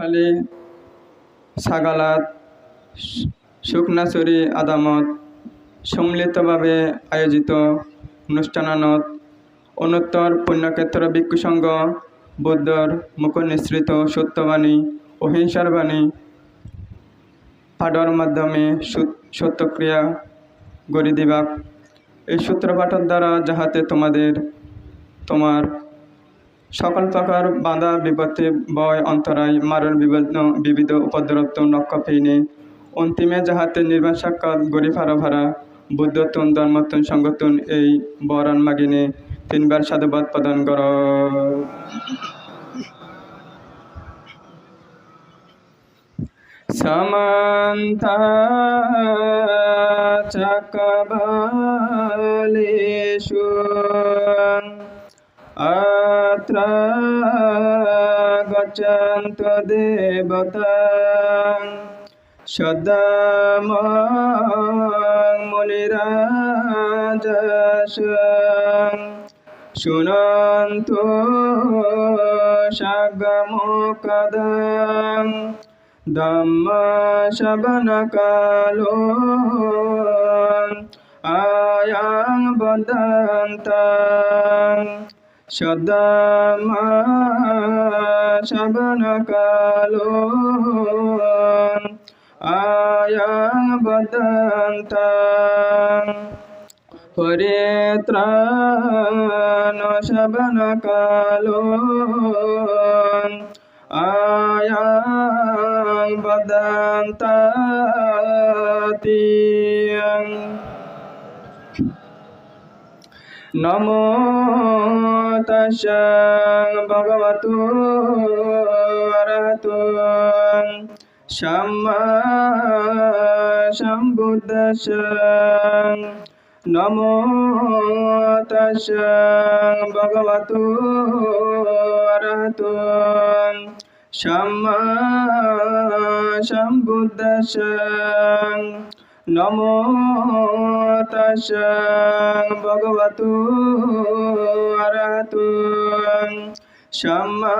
খালি সাগালাত শুকনাচুরি আদামত সম্মিলিতভাৱে আয়োজিত অনুষ্ঠানত অনুত্তর পুণ্যক্ষেত্ৰ ভিক্ষু সংঘ বুদ্ধৰ মুখ নিঃসৃত সত্যবাণী, অহিংসার বাণী পাঠৰ মাধ্যমে সত্যক্রিয়া গড়ি দিবাক। এই সূত্রপাঠের দ্বারা যাহাতে তোমাদের, তোমার সকল প্রকার বাধা, বিপত্তি বয় অন্তরায়, মারণ বিবিধ উপদ্রপ্ত নক্ষপিনে অন্তিমে যাহাতে নির্বাণ সাক্ষাৎ, গরিব হারা ভাড়া বুদ্ধতুন ধর্মতুন সঙ্গতুন এই বরণ মাগিনে, তিনবার সাধুবাদ প্রদান কর। samanta chakabalesu চন্ত দেবতাং সদাম মুনিরাজস শুনন্ত সাগমকদং দম্ম শবনকালো। আয়াং বদন্তাং সদা সাবন কালো আয়াং বদন্ত পরিত্রাণ শবন কালো আয়াং বদন্ত নমো তস্য ভগবতু অরহতু সম্মা সম্বুদ্ধস্য নমো তস্য ভগবতু অরহতু সম্মা সম্বুদ্ধস্য নমো তস্য ভগবতু অরহতু সম্মা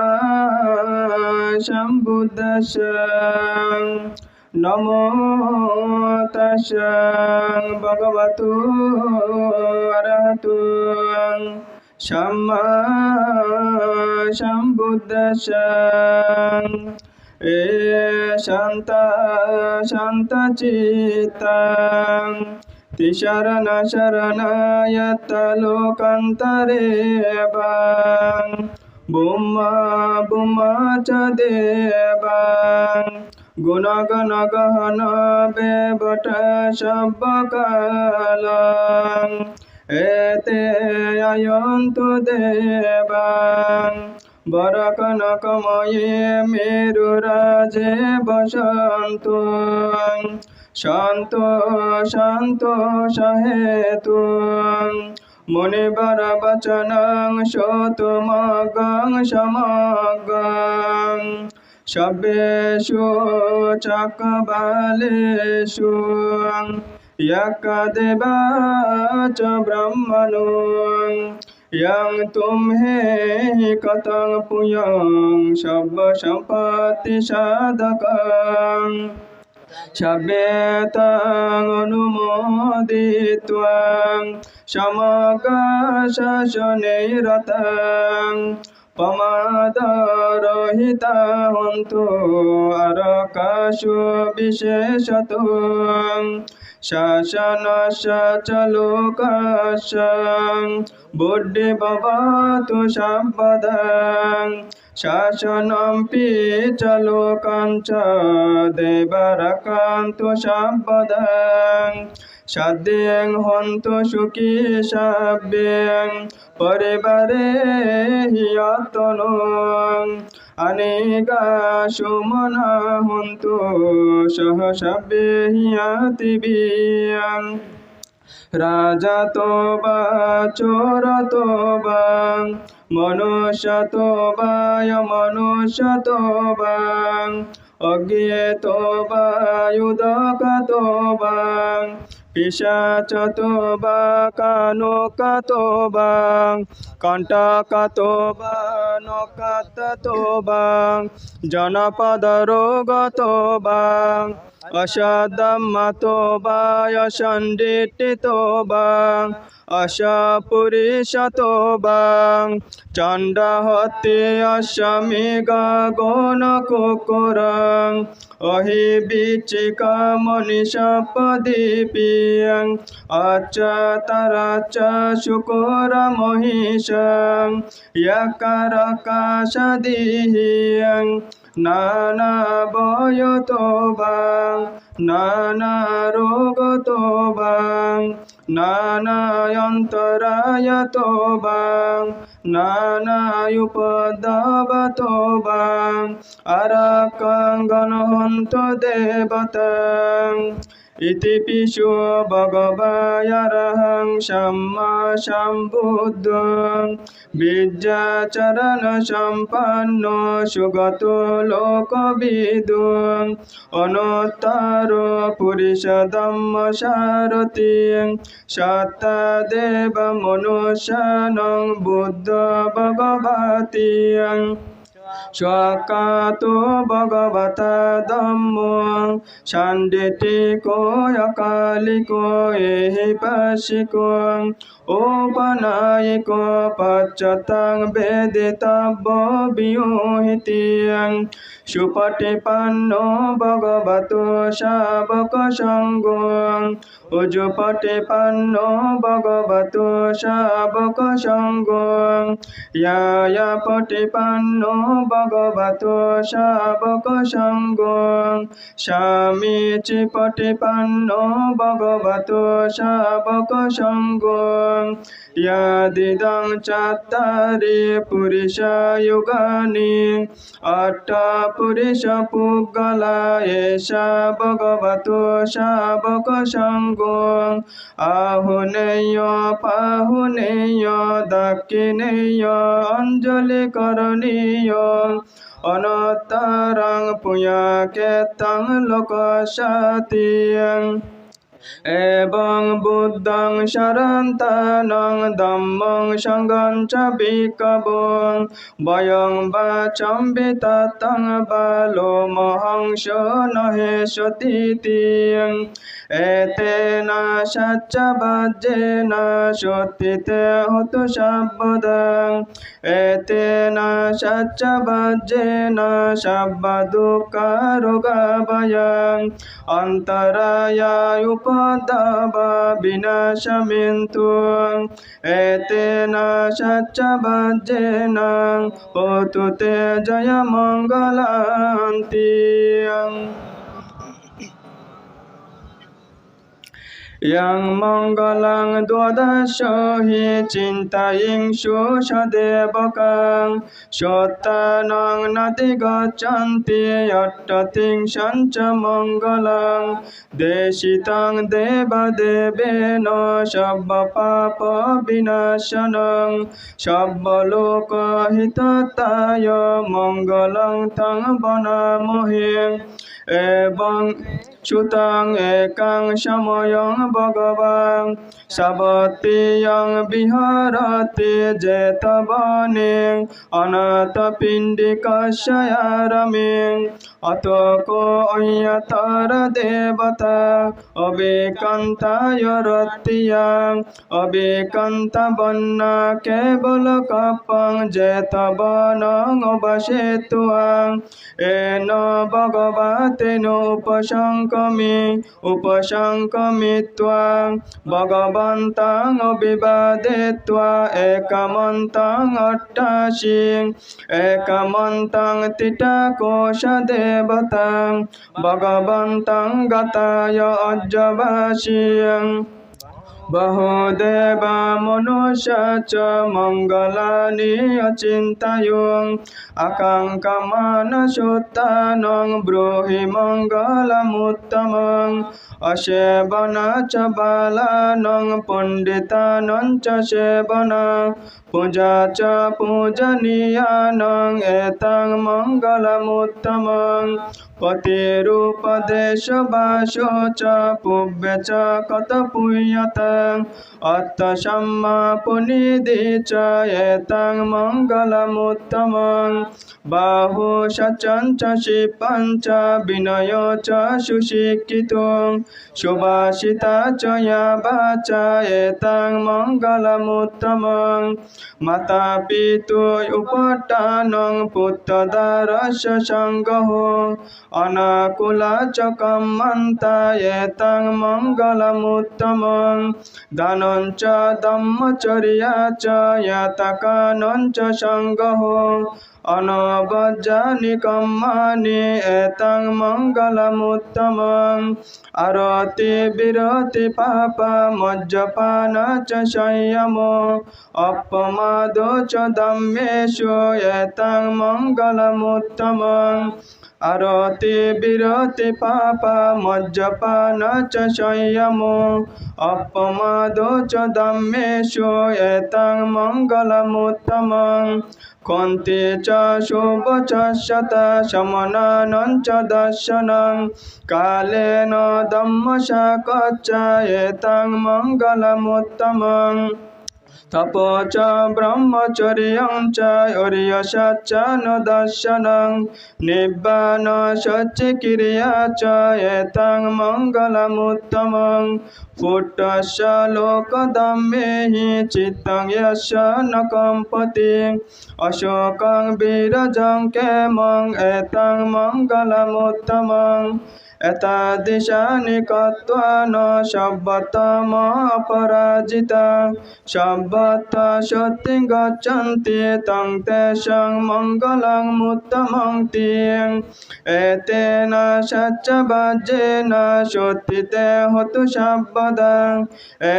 সম্বুদ্ধস্য নমো তস্য ভগবতু অরহতু সম্মা সম্বুদ্ধস্য শান্ত চিত্তং। তিশরণ শরণায়ত লোকান্তরে বাং। বুম্মা বুম্মা চ দেবাং। গুণগণ গহন, বেবট সব্বকালং এতে আয়ন্তু দেবাং। বরকনকময়ে মেরুরাজে বসন্ত। শান্ত শান্ত সহেতু। মনে বর বচন বচনং শতমগং সমগং। সবেশু চকবালেশু ইয়ক দেবাচ ব্রহ্মণু। यं तुम्हे कथं पुयं सर्वसम्पत्तिसाधकं सभ्यतां अनुमोदित्वा समगशासनैरतां पमादरहिता हन्तु अरकाशु विशेषतो শাসন সচলোক বুদ্ধি ভবতু সম্পদ। শাসনম পি চলোকং চ দেবরকান্তু সম্পদ। সদ্যং হন্তু সুখী সব্যং, পরিবারে হিয়তনু अनेका सुमना हन्तु सह सभ्येयातिभियं राजा तो वा चोर तो वा मनुष्य तो वा मनुष्य तो वा अज्ञे तो वा युदक तो वा পিশাচ তো বা কানক তো বা কণ্টকাতো বা নকাতো বা জনপদরোগতো বা অসদম্মতো বা অসণ্ডিত বা অসপুরিশতো বা চণ্ডহতে অসমি গগন কুকুরং অহি বিচিকা মনীষপদীপিয়ং অচ তরচ শুকুর মহিষং यकारकाशदिह्यं नाना बयतो बां नाना रोगतो बां नानायन्तरायतो बां नानायुपदवतो बां अरकङ्गनहन्त ইতি পিশু ভগবায়ারহং সম্মা সম্বুদ্ধ। বিদ্যাচরণ সম্পন্ন সুগত লোকবিদু। পুরুষ পুরিষদম্ম সারতি সত্তা দেব মনুষ্যানং বুদ্ধ ভগবতী স্বকাতো ভগবতা ধম্ম সান্ডিটিকো অকালিকো এহি পাশিকো ওপনায়িকো পচ্যতাং বেদিতব্য বিয়োহিতিয়াং সুপটিপন্ন ভগবতো শাবক সঙ্গ উজুপটিপন্ন ভগবতো শাবক সঙ্গ ইয়ায়া পটিপন্ন ভগবতো শাবক সঙ্গ স্বামীচি পটিপন্ন ভগবতো শাবক সঙ্গ ইয়াদিদং চাত্তারি পুরিষায়ুগানি অট্ট পুরিষ পুগলা এষা ভগবতো শাবক সঙ্গ আহুনেয় পাহুনেয় দাক্ষিণেয় অঞ্জলি করণীয় অনতারং পুয়াকে তং লোকসাতিয়ং এবং বুদ্ধং শরন্তানং ধম্মং সঙ্গং চ বিকবং। বয়ং বাচম বিততং বালো মহংস নহে সতীতিয়ং। এতেন সচ্চবাজ্যেন সত্যিতে হতু সব্বদং। এতেন সচ্চবাজ্যেন সব্ব দুঃখ রোগভয়ং অন্তরায় উপদব বিনাশমিন্তু এতেন সচ্চবাজ্যেন ও তুতে জয় মঙ্গলান্তিয়ং dwadasya hi cintayingsu sadevakang shottanang natigachanti yattating sancha mangalang desitang deva devena shabba papa vinashanang shabba loka hitataya mangalang tang banamohing এবং সুতং একাং সময়ং ভগবান সাবতীয়ং বিহারতে জেতবনে অনাথ পিণ্ডিকশয়ারমে অতক অয়তর দেবতা অবেকান্তায় রতিয়াং অবেকান্ত বন্না কেবল কপং জেতবনং অবশেতুয়াং এন ভগবতেন উপশঙ্কমি উপশঙ্কমিত্বা, ভগবন্তাং অবিবাদিত্বা, একমন্তাং অট্টাশি একমন্তাং তিটাকোশ দেবতাং देवतां भगवन्तं गताय अजवासियम् বহদেবা চ মঙ্গলানি অচিন্তায়ং। আকাঙ্কামানসুত্তানং ব্রুহি মঙ্গলমুত্তমং। অসেবন চ বালানং পণ্ডিতান চ সেবনা। পূজা চ পূজনীয়ানং এত মঙ্গলমুত্তমং। পতির উপদেশ বাসোচ চ কত পুয়ত? অত সম্মাপুনিধি চেতং মঙ্গলমুত্তমং। বাহু সচন চ শিপং বিনয় চ সুশিক্ষিত। সুবাসিতা চ বাচ এতং মঙ্গলমুত্তমং। মাতা পিতু উপটানং পুত্রদারস্য সঙ্গহ। অনাকুলা চ কম্মন্তা এতং মঙ্গলমুত্তমং দানং চ দম্মচর্যা চ ইয়াতকানং চ সঙ্গহ অনবজ্জানি কম্মানি এতং মঙ্গলমুত্তমং আরতি বিরতি পাপ মজ্জপান চ সংযম অপমাদ চ দম্মেষু এতং মঙ্গলমুত্তমং আরতি বিরতি পাপ মজ্জপান চ সংযম অপমাদ চ দম্মেষু এতং কন্তি চ শুভ চ শত সমনানং চ দর্শনং। দম্মশাকচ্চ এতং মঙ্গলমুত্তমং। তপ চ ব্রহ্মচর্যং চ অরিয়সচ্চ ন দর্শনং। নিব্বান সচ্চিক্রিয়া চ এতং মঙ্গলমুত্তমং। পুট্টস্য লোকদম্মেহি চিত্তং যস্য ন কম্পতি। অশোকং বীরজং কেমং এতং মঙ্গলমুত্তমং। এতাদিশানি কত্বা ন সব্বতম অপরাজিতা সব্বত সত্যি গচ্ছন্তি, তং তেষং মঙ্গলং মুত্তমং তিং এতেন সচ্চবাজ্যেন সত্যিতে হতু সব্বদা।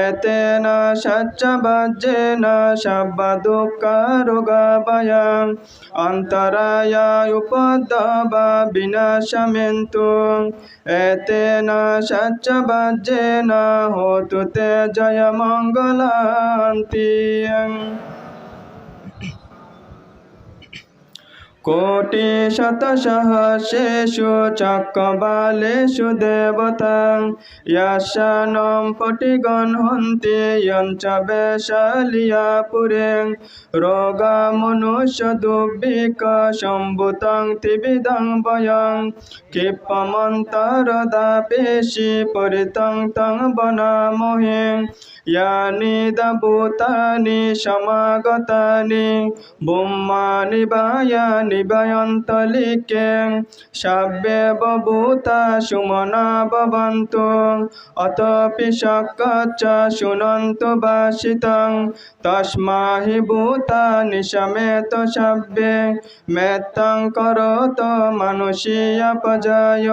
এতেন সচ্চবাজ্যেন সব্ব দুঃখ রোগাবয়া অন্তরায় উপদ্রবা বিনাশমেন্তু। এতেন বাজে না তে জয় মঙ্গলান্তি। কোটি শত সহস্রেষু চক্রবালেষু দেবতাং ইয়াসানম পটিগণ হন্তি যঞ্চ বেশালিয়া পুরে রোগা মনুষ্য দুর্ভিক সম্ভূতং ত্রিবিদং বয়ং। ক্ষিপমন্তরদা পেশি পরিতং তং বনামহে। ইয়ানি দাবুতানি সমাগতানি বুম্মানি বায়ানি বায়ন্তলিকে সাব্যে ববুতা সুমনা ববন্ত অতপি সক্কচ্চ শুনন্ত বাসিতং তস্মাহি বুতা সমেত সাব্যে মেত্তং করত মানুষীয়াপজয়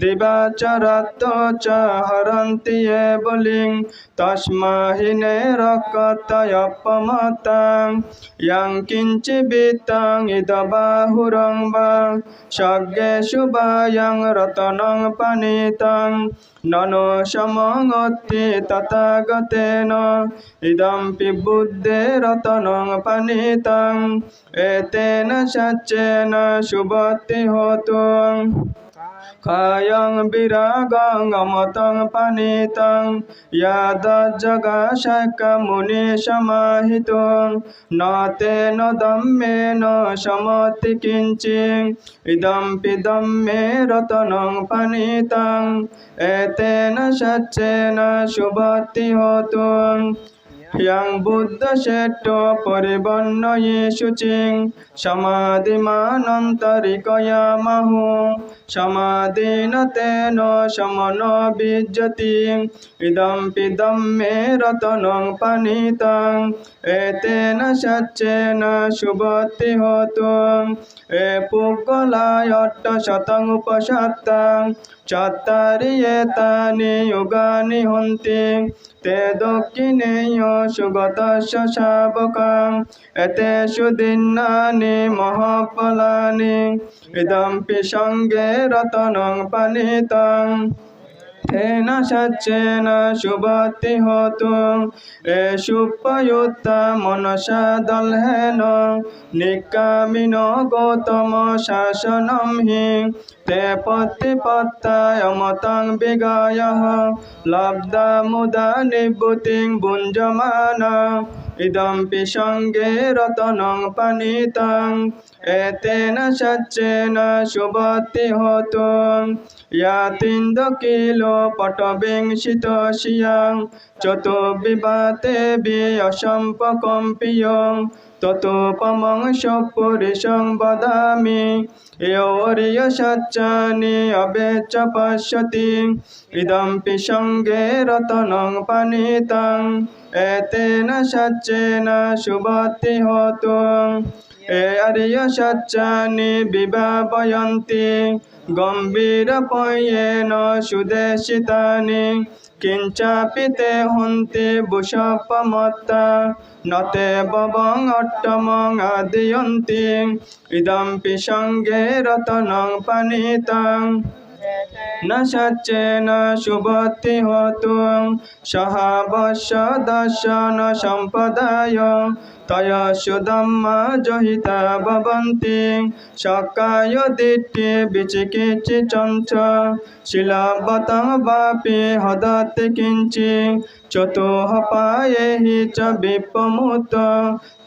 দিবাচরত্ব চ হরন্তি বলিং তস बलिं तस्मा हि नैरकतयपमतां यं किञ्चिबित्तं इदबाहुरं वा सज्ञेषु वायं रतनं पनीतं ननो समङति तथागतेन इदं बुद्धेरतनं पनीतं एतेन सच्चेन शुभति होतु khayang biragang amatang panitang yada jaga shaka muni samahitung nate no dhamme no samati kinchi idam pidam me ratanang panitang etena sachena shubhati hotung ইয়াং বুদ্ধ শ্রেষ্ঠ পরিবর্ণ ইসুচিং সমাধিমানন্তরিকয়া মাহু সমাধীন তেন সমন বিজ্যতি ইদম পিদম মে রতন পানিত এতেন সচ্চেন শুভতি হত এ পুগলায় শতং উপসত্তং চত্তারি এতানি যুগানি হন্তি তে দক্ষিণেয় সুগত শাবক এতে সুদিন্নানি মহাফলানি ইদম্পি সঙ্গে রতনং পানিতং হেন সচ্চেন শুভতি হতুং রেশুপয়ুত মনসা দলহেন নিকামিন গৌতম শাসন হি। তে পতি পত্তায়মতং বিগয়। লব্ধ মুদা নিবুতিং ভুঞ্জমান ইদম পিসঙ্গে রতন পানিত এতে না সচ্চে না সুবতি হতুম ইয়াতিন্দ কিলো পটবিংশিত শিয়াং চতুর্বিবাতে বি তত পমং সপুরি বদামি এরিয় সচ্চানি অবেচ পশ্যতি ইদম্পি সঙ্গে রতন পানিতং এতেন সচ্চেন শুভতি হত। এ আর্য সচ্চানি বিভাবয়ন্তি গম্ভীর পয়েন সুদেশিতানি কিঞ্চাপি তে হন্তি বুষপমত্তা নতে ববং অট্টমং আদিয়ন্তি। ইদম্পি সঙ্গে রতনং পানিতং। নশচেন শুভতি হতু সহাবশ দর্শন সম্পদায় তয় সুদম্ম জহিতা ভবন্তি সকায় দিট্টি বিচিকিচি চঞ্চ শিলাবত বাপি হদতে কিঞ্চি চতুহ পায়ে হিচ বিপমুত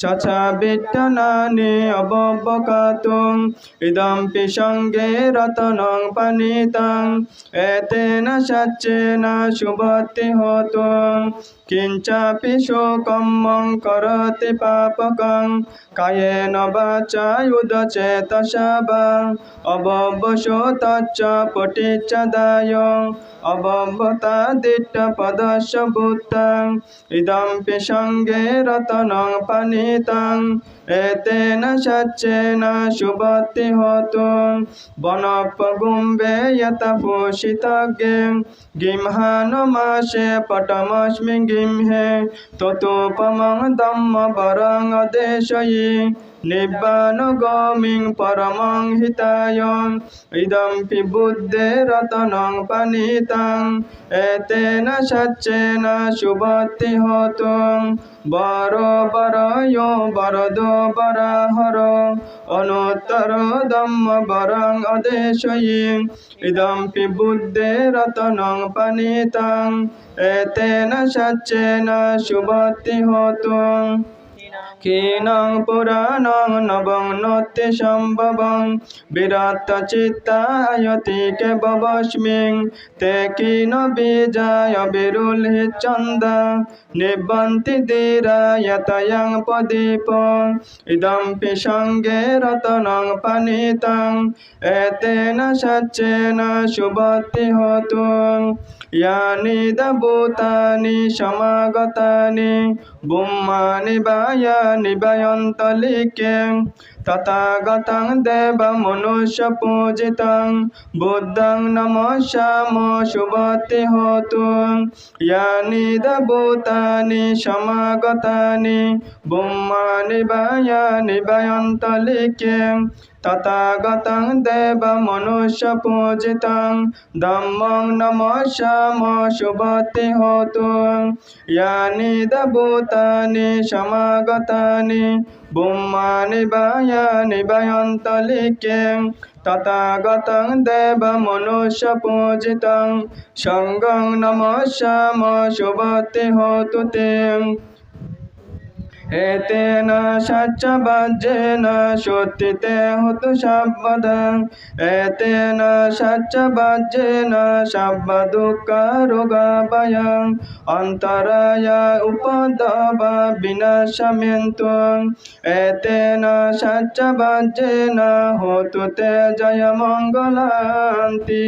চছা বিটনানি অববকাতুম ইদম পিসঙ্গে রতনং পানিতং সচ্চে না শুভতি হতুম কিঞ্চাপি শোকম করতি পাপকং কায়েন বাচায়ুদচেতসবা অববশোতচ্চ পটিচ্ছদায় অববতা দিট্টপদশবু উত্তং ইদম পিসঙ্গে রতনং পানিতং এতে না সচ্চে না সুবতি হতু বনপগুম্বে যত পোষিতজ্ঞে গিমহান মাসে পটমস্মি গিমহে ততুপমং দম্ম বরং দেশয়ী নিব্বানুগমিং পরমং হিতায়ং ইদম্পি বুদ্ধে রতনং পানিতাং, এতেন না শুভতি হতুং বর বর বরদ বরাহর, অনুত্তর দম্ম বরং ইদম পি বুদ্ধে রতনং পানিতাং, এতেন না শুভতি হতুং ক্ষীণং পুরাণং নবং নত্যে সম্ভবং বিরত চিত্তায়তি কেবস্মিং তে কীন বীজায় বিরুল চন্দ নিবন্তি ধীরায়তয়ং প্রদীপ। ইদম পিসঙ্গে রতনং পানিতং। এতেন সচ্চেন শুভতি হতু। ইয়ানি দভূতানি সমাগতানি। বুম্মানি বায় वयन्तलिके तथागतं देवमनुष्यपूजितं बुद्धं नमस्याम शुभति होतु यानि दभूतानि समागतानि बुम्मानि তথাগতং দেব মনুষ্য পূজিতং। দম্বং নম শুভতে শুভতি ইয়ানি দেবতানি সমাগতানি। বুমানি বায়ানি বায়ন্তলিকে। তথাগতং দেব মনুষ্য পূজিতং। সঙ্গং নমসাম শুভতি হতু এতে না সাচ্চাবাদ বাজে না, সত্যিতে হতো সাব্বাদান এতে না সাচ্চাবাদ বাজে না সাব্বাদুকারোগা বায়াং অন্তরায়া উপদবা বিনাশমেন্তুং এতে না সাচ্চাবাদ বাজে না, হতুতে জয় মঙ্গলান্তি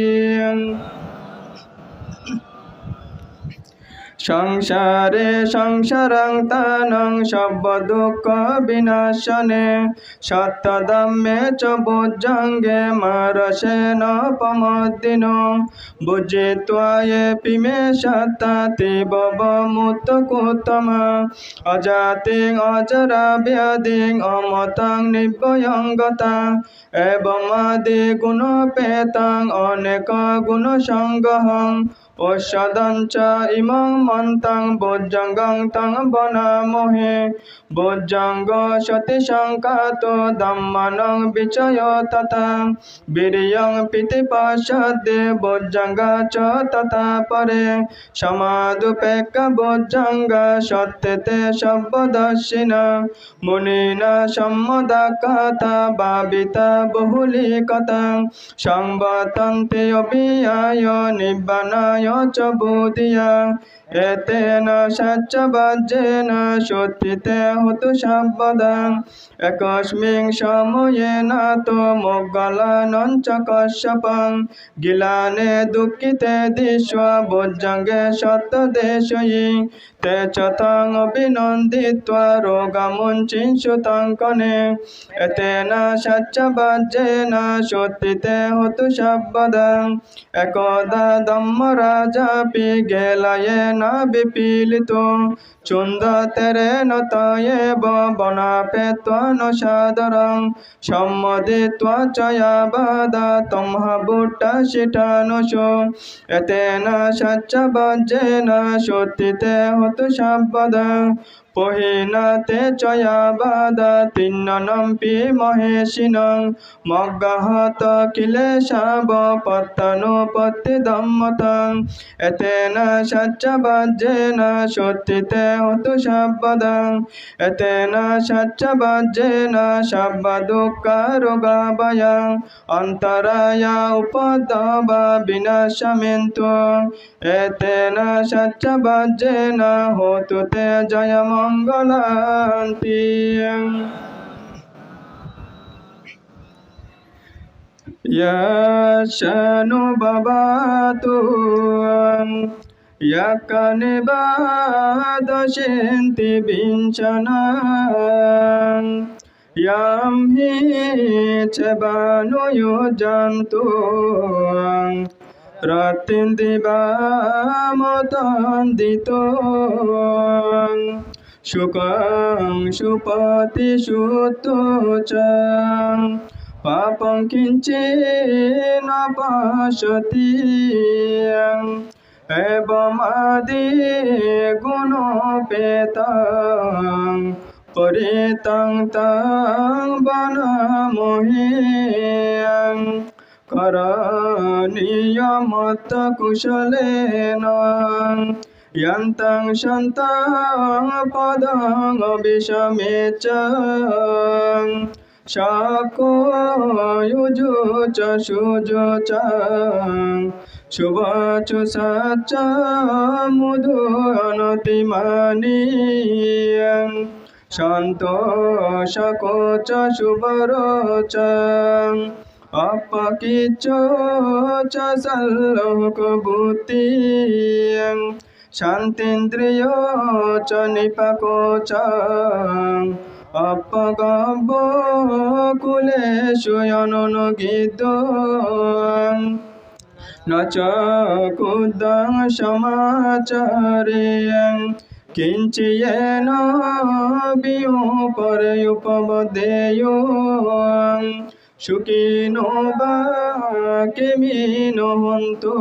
সংসারে সংসারং তানং সব্বদুঃখ বিনাশনে। সত্যদম্যে চ বুজ্জঙ্গে মারসেন পমদ্দিন বুজিত্বায়ে পিমে সত্তাতি বব মুক্তকুত্তম অজাতিং অজরা ব্যাধিং অমতং নিভয়ঙ্গতা এবং আদি গুণপেতাং অনেক গুণ গুণসংগহং ওষদঞ্চ ইমং মন্তাং বজ্রঙ্গং তং বনামহে। বজ্রঙ্গ সতি সংকাত দম্মানং বিচয় তথা। বীর্যং পিতিপাশদে বজ্রঙ্গ চ তথা পরে। সমাদুপেক্ষ বজ্রঙ্গ সত্যতে সব্বদর্শিনা। মুনিনা সম্মদা কথা ভাবিতা বহুলি কথা সংবতন্তে অভিয়ায় নিব্বানায় চ বুধিয়া বাজে না সত্যিতে হতো সব্বদা একস্মিং সময়ে না তো মোগলানং চ কশ্যপং গিলানে দুঃখিতে দিশ্ব ভোজ্জাঙ্গে সত্যদেশয়ী তে চ তং অভিনন্দিত্বা রোগমুঞ্চিংসুতং কনে এতেন সচ্চবাজ্যেন সত্যিতে হতু সব্বদা। একদা দম্মরাজাপি গেলায়েন বিপীলিত। চুন্দতেরেণ তয়েব বনাপেত্বন সাদরং। সম্মদিত্বা চয়াবাদা তমহাবুট্টা শিটানুষ এতেন সচ্চবাজ্যেন সত্যিতে হতু সব্বদা পহিনাতে চয়াবাদা তিন্ননম্পি মহেশিনং মগ্গাহত কিলেশাব পত্তানুপত্তি দম্মতং। এতেন সচ্চবাজ্যেন সত্যিতে হতু সব্বদা। এতেন সচ্চবাজ্যেন সব্ব দুঃখ রোগাবয়া অন্তরায়া উপদ্রবা বিনাশমেন্তু। এতেন সচ্চবাজ্যেন হতু মঙ্গলান্তি। ইয়াশানু বাবাতু ইয়াকানে বাদশেন্তি বিঞ্চনা। ইয়াম হি চেবানু যন্তুং রাতিন্দিবামতন্দিতং সুকং সুপাতি সুতোচ পাপং কিঞ্চিন পশতি এবমাদি গুণপেতাং পরিতং তং বনমোহিয়ং করণীয় মত কুশলেন। यन्तं सन्तं पदं विषमे च शाको युजु च शुजु च शुभचु सच्च मुधु अनतिमानीयं सन्तोषको च शुभरो च अपकिचो च सल्लोकभूतियं শান্তিন্দ্রিয় চ নিপাক চ অপগব্য কুলেষু অনুগীত ন চ কুদং সমাচারে কিঞ্চিয়েন বিয়োপরে উপবদেয় সুখিনো বা কেমিনো হন্তু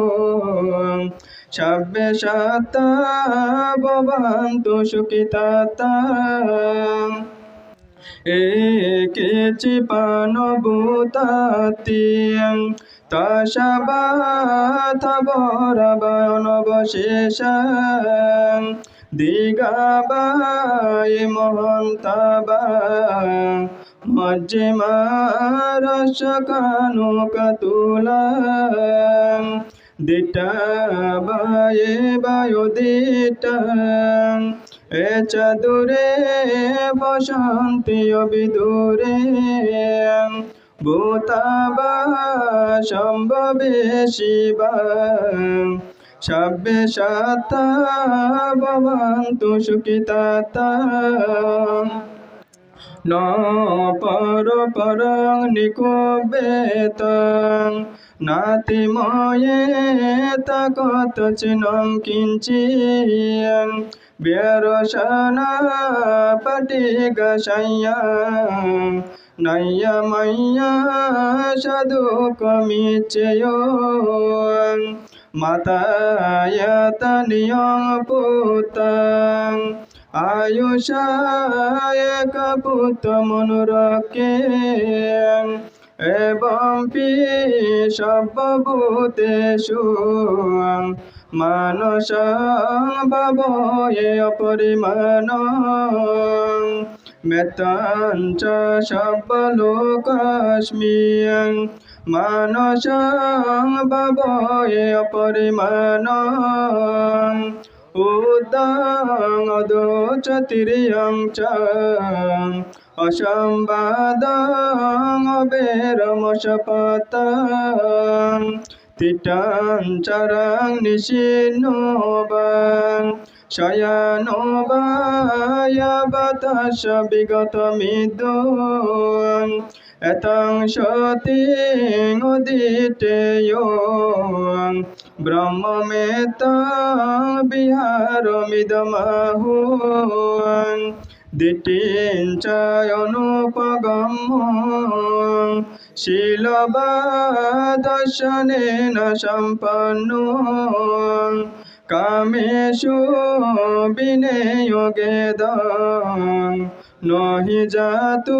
সব্যে সত্তা ভবন্তু সুখিতাতা একে পানভূতাতিং তশবাথবরবনবশেষং দিগাবায় মহন্তাবা মজ্জিমারসকানুকতুলাং দিটা বায়ে বায়ু দিটাং এ চদুরে বসন্তি অবিদুরে, ভূতাবা সম্ভবে শিবা সব্যে সত্তা ভবন্তু সুখিতাতা ন পর পরং নিকোবেতং নাতিময়ে তকত চিনং কিঞ্চিয়ং। ব্যরসনা পটিগশয়্যাং নয়্যময়্য সদুকমিচ্ছয়োং মাতায়তনিয়ং পুতং। আয়ুষায় কাপুত মনুরকে এবং পি সর্বভূতেষু মানস ভাবয়ে অপরিমাণ মেতাঞ্চ সর্বলোকস্মিয়ং মানস ভাবয়ে অপরিমাণ উদং অদোচতিরিয়ং চ অসম্বাদং অবেরমশপতং তিটাং চরং নিশিনোবাং শয়ানো বায়াবতস বিগত মিদুং এতং সতিং উদিতেয় ব্রহ্মমেতং বিহারমিদমাহুং দিটিং চ অনুপগম্য শীলবাদর্শনেন সম্পন্ন কামেষু বিনিয়োগেদং। নহি জাতু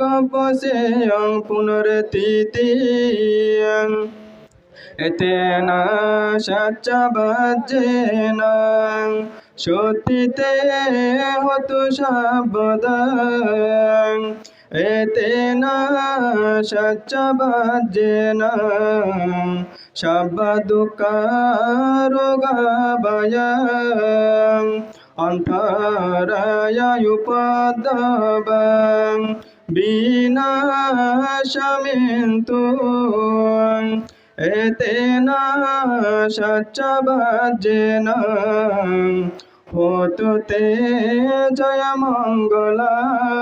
গপসেয়ং পুনরতিতিয়ং এতেন সচ্চবাজ্যেন সত্যিতে হতু সাবদাং এতেন সচ্চবাজ্যেন সব্বাদুকারোগাবয়ং অন্তরায়ুপদবং বিনাশমিন্তু এতেন সচ্চবাজ্যেন হতু তে জয় মঙ্গলান্তি